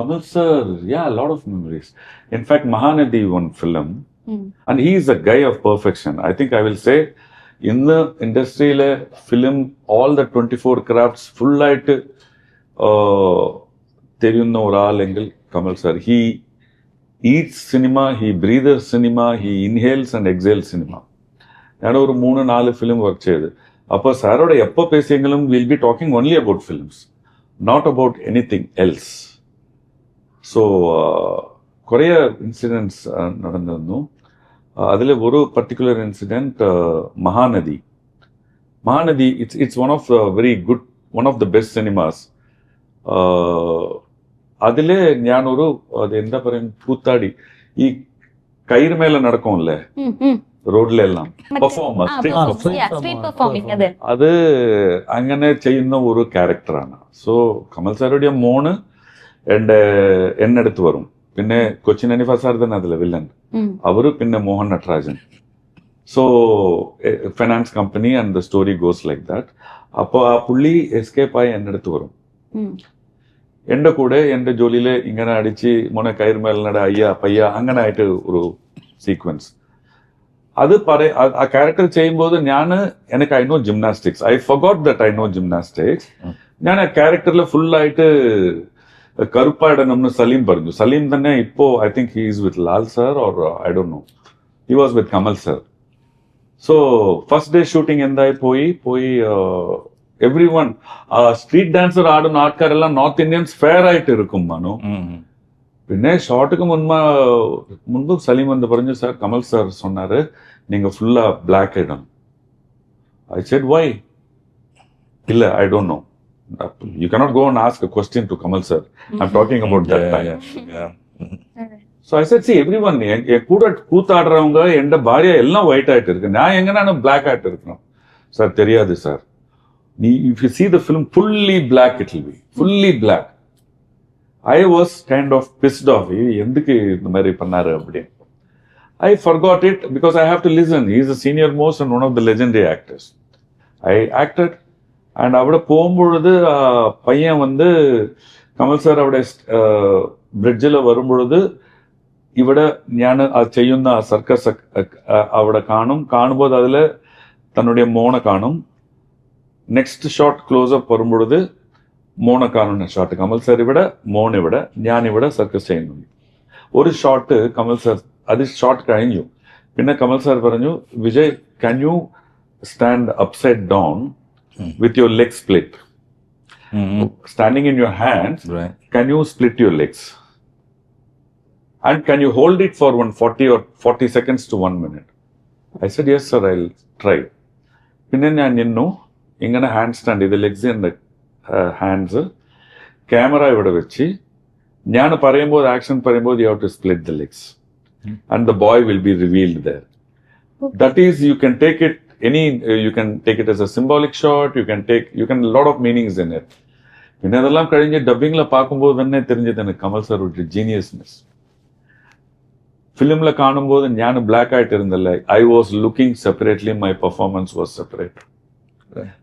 Kamal sir, yeah, a lot of memories. In fact, Mahanadi, one film, mm. and he is a guy of perfection. I think I will say, இந்த இண்டஸ்ட்ரியில் film all the twenty four crafts ஃபுல்லாயிட்டு தெரியும்னு ஒரு ஆள் எங்கள் Kamal sir he eats cinema he breathes cinema he inhales and exhale cinema நான் ஒரு மூணு நாலு ஃபிலிம் ஒர்க் செய்யுது அப்போ சாரோட எப்போ பேசியங்களும் will be talking only about films not about anything else so കുറേ ഇൻസിഡൻസ് നടന്നിരുന്നു അതിൽ ഒരു particular incident Mahanadi Mahanadi it's it's one of very good one of the best cinemas അതിൽ ഞാനൊരു അത് എന്താ പറയും കൂത്താടി ഈ കയിറ് മേലെ നടക്കുമല്ലേ ഉം, ഉം. റോഡിലെല്ലാം എല്ലാം മറ്റേ- പെർഫോമർ ആ, street perform- performer yeah, street performing, അതെ. അത് അങ്ങനെ ചെയ്യുന്ന ഒരു ക്യാരക്ടറാണ് സോ കമൽ സാറുടെ മോണ് എൻ്റെ എന്നടുത്ത് വരും പിന്നെ കൊച്ചിൻ അനിഫ സാർ തന്നെ അതിലെ വില്ലൻ ഉം. അവര് പിന്നെ Mohan Natrajan so finance company and the story goes like that അപ്പോൾ ആ പുള്ളി എസ്കേപ്പ് ആയി എൻ്റെ അടുത്ത് വരും ഉം. എൻ്റെ കൂടെ എൻ്റെ ജോലിയിൽ ഇങ്ങനെ അടിച്ച് മോനെ കയറുമേലനട അയ്യ പയ്യ അങ്ങനെ ആയിട്ട് ഒരു സീക്വൻസ് അത് പറ ആ- ആ ക്യാരക്ടർ ചെയ്യുമ്പോൾ ഞാൻ എനിക്ക് I know gymnastics I forgot that I know gymnastics ഉം. ഞാൻ ആ ക്യാരക്ടറിൽ ഫുള്ളായിട്ട് കറുപ്പായിടണമെന്ന് സലീം പറഞ്ഞു സലീം തന്നെ ഇപ്പോ I think he's with Lal sir or I don't know he was with Kamal sir so first day shooting എന്തായി പോയി പോയി എവ്രി വൺ സ്ട്രീറ്റ് ഡാൻസർ ആടുന്ന ആൾക്കാരെല്ലാം നോർത്ത് ഇന്ത്യൻസ് ഫെയർ ആയിട്ട് ഇരിക്കും മനു പിന്നെ ஷார்ட்டுக்கு முன்பா முன்பு சலீம் வந்து പറഞ്ഞു சார் கமல் சார் சொன்னாரு நீங்க ஃபுல்லா பிளாக் ஆயிடும் ஐ செட் வை இல்ல ஐ don't know you cannot go and ask a question to kamal sir. I'm talking about that time. so i said see everyone என் என் கூட கூத்தாடுறவங்க எந்த பாரியா எல்லாம் ஒயிட் ஆயிட்டு இருக்கு. நான் எங்க நான் பிளாக் ஆயிட்டு இருக்கணும்? சார் தெரியாது சார் நீ if you see the film fully black it will be. Fully black. I was kind of pissed off எதுக்கு இந்த மாதிரி பண்ணாரு? அப்படின்னு. I forgot it because I have to listen is a senior most and one of the legendary actors I acted and அவட போகும்பொழுது பையன் வந்து Kamal sir அவட பிரிட்ஜில் வரும்பொழுது ഇവിടെ ഞാൻ ചെയ്യുന്ന സർക്കസ് അവിടെ കാണും കാണുമ്പോൾ അതിൽ തന്നുடைய മോണ കാണും നെക്സ്റ്റ് ഷോട്ട് ക്ലോസപ്പ് വരുമ്പോഴത് മോണ കാണുന്ന ഷോട്ട് കമൽ സാർ ഇവിടെ മോൺ ഇവിടെ ഞാൻ ഇവിടെ സർക്കസ് ചെയ്യുന്നുണ്ട് ഒരു ഷോട്ട് കമൽ സാർ അത് ഷോട്ട് കഴിഞ്ഞു പിന്നെ കമൽ സാർ പറഞ്ഞു Vijay can you stand upside down With your leg split standing in your hands Right. can you split your legs? And can you hold it for one 40 or 40 seconds to one minute? I said, yes, sir, I'll try. പിന്നെ ഞാൻ നിന്നു ഇങ്ങനെ hand stand ഇത് legs എൻ്റെ hands camera ഇവിടെ വെച്ച് ഞാൻ പറയുമ്പോൾ ആക്ഷൻ പറയുമ്പോൾ you have to split the legs and the boy will be revealed there that is you can take it any you can take it as a symbolic shot you can take you can lot of meanings in it പിന്നെ അതെല്ലാം കഴിഞ്ഞ് ഡബിങ്ങിൽ பார்க்கும்போது തന്നെ தெரிஞ்சது எனக்கு Kamal sir ஒரு ஜீனியஸ்னஸ் ഫിലിമിൽ കാണുമ്പോൾ ഞാൻ ബ്ലാക്ക് ആയിട്ട് ഇരുന്നല്ലേ I was looking separately my performance was separate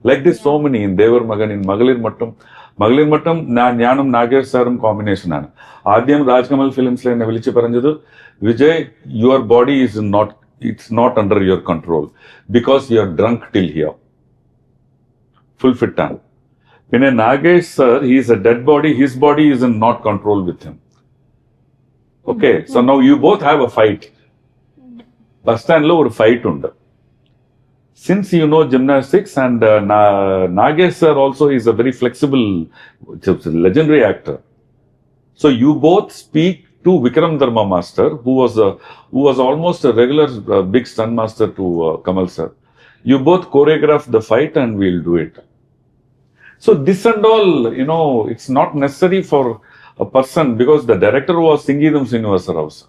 like this so many in Thevar Magan in Magalir മട്ടും മകളിർ മട്ടും ഞാൻ ഞാനും നാഗേഷ് സാറും കോമ്പിനേഷൻ ആണ് ആദ്യം രാജ്കമൽ ഫിലിംസിൽ എന്നെ വിളിച്ച് പറഞ്ഞത് Vijay your body is not it's not under your control because you are drunk till here. Full fit time. In a Nagesh sir, he is a dead body, his body is in not control with him. Okay, mm -hmm. so now you both have a fight. Bastan stand lo or fight under. Since you know gymnastics and uh, Na Nagesh sir also is a very flexible, legendary actor. So you both speak to vikram dharma master who was a, who was almost a regular uh, big stunt master to uh, kamal sir you both choreograph the fight and we'll do it so this and all you know it's not necessary for a person because the director was Singidam Srinivasa Rao sir.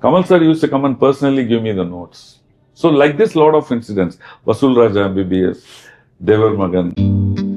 Kamal sir used to come and personally give me the notes. So like this lot of incidents, Vasul Raja MBBS, Devar Magan.